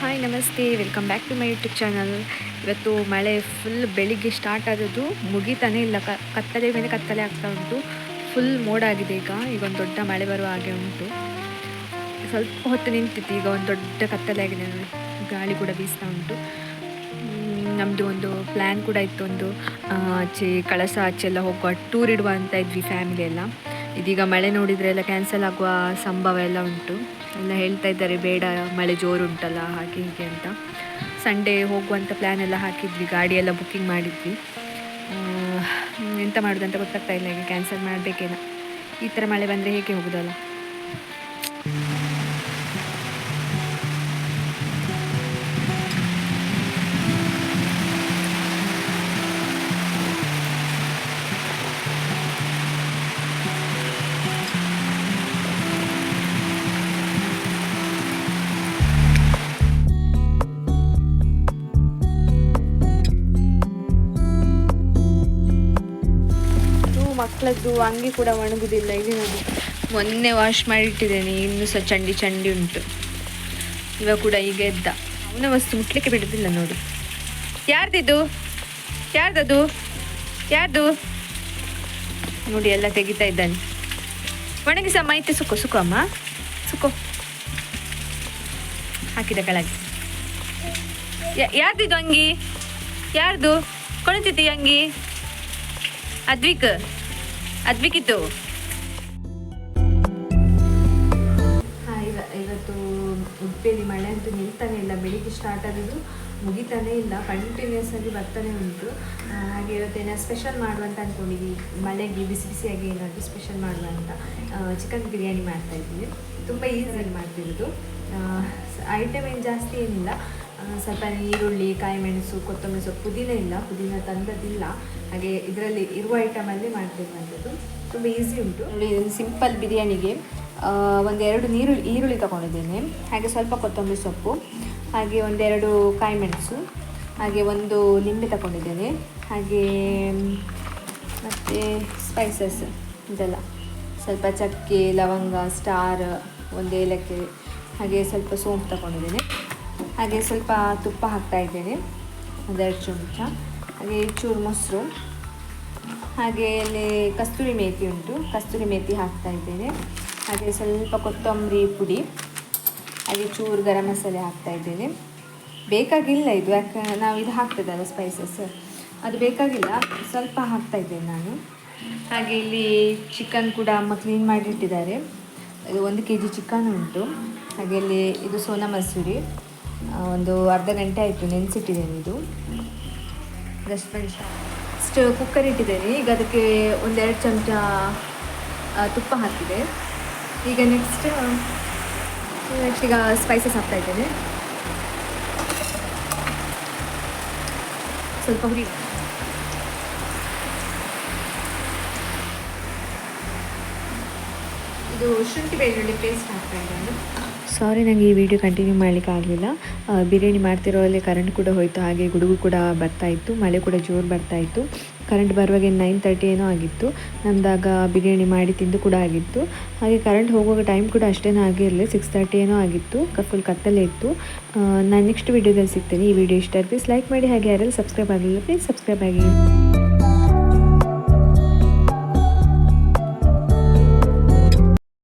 Hi, ನಮಸ್ತೆ. Welcome back to my YouTube channel ಇವತ್ತು ಮಳೆ ಫುಲ್ ಬೆಳಿಗ್ಗೆ ಸ್ಟಾರ್ಟ್ ಆದದ್ದು ಮುಗಿತಾನೆ ಇಲ್ಲ. ಕ, ಕತ್ತಲೆ ಮೇಲೆ ಕತ್ತಲೆ ಆಗ್ತಾ ಉಂಟು. ಫುಲ್ ಮೋಡ ಆಗಿದೆ ಈಗ. ಈಗ ಒಂದು ದೊಡ್ಡ ಮಳೆ ಬರುವ ಹಾಗೆ ಉಂಟು. ಸ್ವಲ್ಪ ಹೊತ್ತು ನಿಂತಿತ್ತು. ಈಗ ಒಂದು ದೊಡ್ಡ ಕತ್ತಲೆ ಆಗಿದೆ. ಗಾಳಿ ಕೂಡ ಬೀಸ್ತಾ ಉಂಟು. ನಮ್ಮದು ಒಂದು ಪ್ಲ್ಯಾನ್ ಕೂಡ ಇತ್ತು ಒಂದು ಆಚೆ ಕಳಸ ಆಚೆ ಎಲ್ಲ ಹೋಗುವ ಟೂರ್ ಇಡುವ ಅಂತ ಇದ್ವಿ ಫ್ಯಾಮಿಲಿ ಎಲ್ಲ. ಇದೀಗ ಮಳೆ ನೋಡಿದರೆ ಎಲ್ಲ ಕ್ಯಾನ್ಸಲ್ ಆಗುವ ಸಂಭವ ಎಲ್ಲ ಉಂಟು. ಎಲ್ಲ ಹೇಳ್ತಾ ಇದ್ದಾರೆ, ಬೇಡ, ಮಳೆ ಜೋರು ಉಂಟಲ್ಲ, ಹಾಗೆ ಹೀಗೆ ಅಂತ. ಸಂಡೇ ಹೋಗುವಂಥ ಪ್ಲ್ಯಾನ್ ಎಲ್ಲ ಹಾಕಿದ್ವಿ, ಗಾಡಿ ಎಲ್ಲ ಬುಕ್ಕಿಂಗ್ ಮಾಡಿದ್ವಿ. ಎಂತ ಮಾಡೋದಂತ ಗೊತ್ತಾಗ್ತಾ ಇಲ್ಲ, ಈಗ ಕ್ಯಾನ್ಸಲ್ ಮಾಡಬೇಕೇನ. ಈ ಥರ ಮಳೆ ಬಂದರೆ ಹೇಗೆ ಹೋಗೋದಲ್ಲ? ಮಕ್ಕಳದ್ದು ಅಂಗಿ ಕೂಡ ಒಣಗುದಿಲ್ಲ ನೋಡಿ. ಮೊನ್ನೆ ವಾಶ್ ಮಾಡಿಟ್ಟಿದ್ದೇನೆ, ಇನ್ನು ಸಹ ಚಂಡಿ ಚಂಡಿ ಉಂಟು. ಇವಾಗ ಕೂಡ ಈಗ ಎದ್ದ. ಅವನ ವಸ್ತು ಮುಟ್ಲಿಕ್ಕೆ ಬಿಡುದಿಲ್ಲ ನೋಡಿ. ಯಾರ್ದಿದು? ಯಾರ್ದದು? ಯಾರ್ದು? ನೋಡಿ, ಎಲ್ಲ ತೆಗಿತಾ ಇದ್ದಾನೆ. ಒಣಗಿಸ ಮಾಹಿತಿ ಸುಖ ಅಮ್ಮ. ಸುಕ್ಕೋ. ಹಾಕಿದ ಕೆಳಗೆ. ಯಾ- ಯಾರ್ದಿದು ಅಂಗಿ? ಯಾರ್ದು? ಕೊಣತಿತ್ತು ಈ ಅಂಗಿ ಅದ್ವಿಕ್ ಅದ್ವಿಕಿತ್ತು ಇವತ್ತು ಉಡುಪಿಯಲ್ಲಿ ಮಳೆ ಅಂತೂ ನಿಲ್ತಾನೆ ಇಲ್ಲ. ಬೆಳಿಗ್ಗೆ ಸ್ಟಾರ್ಟ್ ಆಗಿದ್ದು ಮುಗಿತಾನೆ ಇಲ್ಲ. ಕಂಟಿನ್ಯೂಸ್ ಆಗಿ ಬರ್ತಾನೆ ಉಂಟು. ಹಾಗೆ ಇವತ್ತೇನ ಸ್ಪೆಷಲ್ ಮಾಡುವಂತ ಅಂದ್ಕೊಂಡಿದ್ವಿ ಮಳೆಗೆ ಬಿಸಿ ಬಿಸಿಯಾಗಿ ಏನಾದರೂ ಸ್ಪೆಷಲ್ ಮಾಡುವಂತ ಚಿಕನ್ ಬಿರಿಯಾನಿ ಮಾಡ್ತಾ ಇದ್ದೀವಿ. ತುಂಬ ಈಸಿಯಾಗಿ ಮಾಡ್ತಿರೋದು. ಐಟಮ್ ಏನು ಜಾಸ್ತಿ ಏನಿಲ್ಲ. ಸ್ವಲ್ಪ ಈರುಳ್ಳಿ ಕಾಯಿ ಮೆಣಸು ಕೊತ್ತಂಬರಿ ಸೊಪ್ಪು, ಪುದೀನ ಇಲ್ಲ. ಪುದೀನ ತಂದದಿಲ್ಲ ಹಾಗೆ ಇದರಲ್ಲಿ ಇರುವ ಐಟಮಲ್ಲಿ ಮಾಡಬೇಕಂಥದ್ದು ತುಂಬ ಈಸಿ ಉಂಟು. ನೋಡಿ ಇದೊಂದು ಸಿಂಪಲ್ ಬಿರಿಯಾನಿಗೆ ಒಂದೆರಡು ನೀರು, ಈರುಳ್ಳಿ ತಗೊಂಡಿದ್ದೇನೆ. ಹಾಗೆ ಸ್ವಲ್ಪ ಕೊತ್ತಂಬರಿ ಸೊಪ್ಪು, ಹಾಗೆ ಒಂದೆರಡು ಕಾಯಿ ಮೆಣಸು ಹಾಗೆ ಒಂದು ನಿಂಬೆ ತಗೊಂಡಿದ್ದೇನೆ. ಹಾಗೆ, ಮತ್ತು ಸ್ಪೈಸಸ್ ಇದೆಲ್ಲ. ಸ್ವಲ್ಪ ಚಕ್ಕೆ, ಲವಂಗ, ಸ್ಟಾರ್, ಒಂದು ಏಲಕ್ಕಿ, ಹಾಗೆ ಸ್ವಲ್ಪ ಸೋಂಪು ತಗೊಂಡಿದ್ದೇನೆ. ಹಾಗೆ ಸ್ವಲ್ಪ ತುಪ್ಪ ಹಾಕ್ತಾ ಇದ್ದೇನೆ. ಒಂದೆರಡು ಚಮಚ. ಹಾಗೆ ಚೂರು ಮೊಸರು. ಹಾಗೆ ಇಲ್ಲಿ ಕಸ್ತೂರಿ ಮೇತಿ ಉಂಟು. ಕಸ್ತೂರಿ ಮೇತಿ ಹಾಕ್ತಾ ಇದ್ದೇನೆ. ಹಾಗೆ ಸ್ವಲ್ಪ ಕೊತ್ತಂಬರಿ ಪುಡಿ. ಹಾಗೆ ಚೂರು ಗರಂ ಮಸಾಲೆ ಹಾಕ್ತಾ ಇದ್ದೇನೆ. ಬೇಕಾಗಿಲ್ಲ ಇದು. ಯಾಕೆ ನಾವು ಇದು ಹಾಕ್ತದಲ್ಲ ಸ್ಪೈಸಸ್ ಅದು ಬೇಕಾಗಿಲ್ಲ. ಸ್ವಲ್ಪ ಹಾಕ್ತಾ ಇದ್ದೇನೆ ನಾನು. ಹಾಗೆ ಇಲ್ಲಿ ಚಿಕನ್ ಕೂಡ ಅಮ್ಮ ಕ್ಲೀನ್ ಮಾಡಿಟ್ಟಿದ್ದಾರೆ. ಇದು ಒಂದು ಕೆ ಜಿ ಚಿಕನ್ ಉಂಟು. ಹಾಗೆ ಇಲ್ಲಿ ಇದು ಸೋನಾ ಮಸೂರಿ. ಒಂದು ಅರ್ಧ ಗಂಟೆ ಆಯಿತು ನೆನೆಸಿಟ್ಟಿದ್ದೇನೆ ಇದು. ಜಸ್ಟ್ ಫ್ರೆಂಡ್ಸ್ ಫಸ್ಟ್ ಕುಕ್ಕರ್ ಇಟ್ಟಿದ್ದೇನೆ. ಈಗ ಅದಕ್ಕೆ ಒಂದೆರಡು ಚಮಚ ತುಪ್ಪ ಹಾಕಿದೆ. ಈಗ ನೆಕ್ಸ್ಟ್ ನೆಕ್ಸ್ಟ್ ಈಗ ಸ್ಪೈಸಸ್ ಹಾಕ್ತಾ ಇದ್ದೇನೆ. ಸ್ವಲ್ಪ ಹುರಿ. ಇದು ಶುಂಠಿ ಬೆಳ್ಳುಳ್ಳಿ ಪೇಸ್ಟ್ ಹಾಕ್ತಾ ಇದ್ದೇನೆ. ಸಾರಿ ನನಗೆ ಈ ವಿಡಿಯೋ ಕಂಟಿನ್ಯೂ ಮಾಡಲಿಕ್ಕೆ ಆಗಲಿಲ್ಲ. ಬಿರಿಯಾನಿ ಮಾಡ್ತಿರೋಲ್ಲಿ ಕರೆಂಟ್ ಕೂಡ ಹೋಯಿತು, ಹಾಗೆ ಗುಡುಗು ಕೂಡ ಬರ್ತಾ ಇತ್ತು, ಮಳೆ ಕೂಡ ಜೋರು ಬರ್ತಾ ಇತ್ತು. ಕರೆಂಟ್ ಬರುವಾಗ ನೈನ್ ತರ್ಟಿ ಏನೋ ಆಗಿತ್ತು. ನಮ್ದಾಗ ಬಿರಿಯಾನಿ ಮಾಡಿ ತಿಂದು ಕೂಡ ಆಗಿತ್ತು. ಹಾಗೆ ಕರೆಂಟ್ ಹೋಗುವಾಗ ಟೈಮ್ ಕೂಡ ಅಷ್ಟೇನೂ ಆಗಿರಲಿ ಸಿಕ್ಸ್ ತರ್ಟಿ ಏನೋ ಆಗಿತ್ತು ಫುಲ್ ಕತ್ತಲೇ ಇತ್ತು. ನಾನು ನೆಕ್ಸ್ಟ್ ವಿಡಿಯೋದಲ್ಲಿ ಸಿಗ್ತೇನೆ. ಈ ವಿಡಿಯೋ ಇಷ್ಟ ಪ್ಲೀಸ್ ಲೈಕ್ ಮಾಡಿ, ಹಾಗೆ ಯಾರಲ್ಲಿ ಸಬ್ಸ್ಕ್ರೈಬ್ ಆಗಲಿಲ್ಲ ಪ್ಲೀಸ್ ಸಬ್ಸ್ಕ್ರೈಬ್ ಆಗಿ.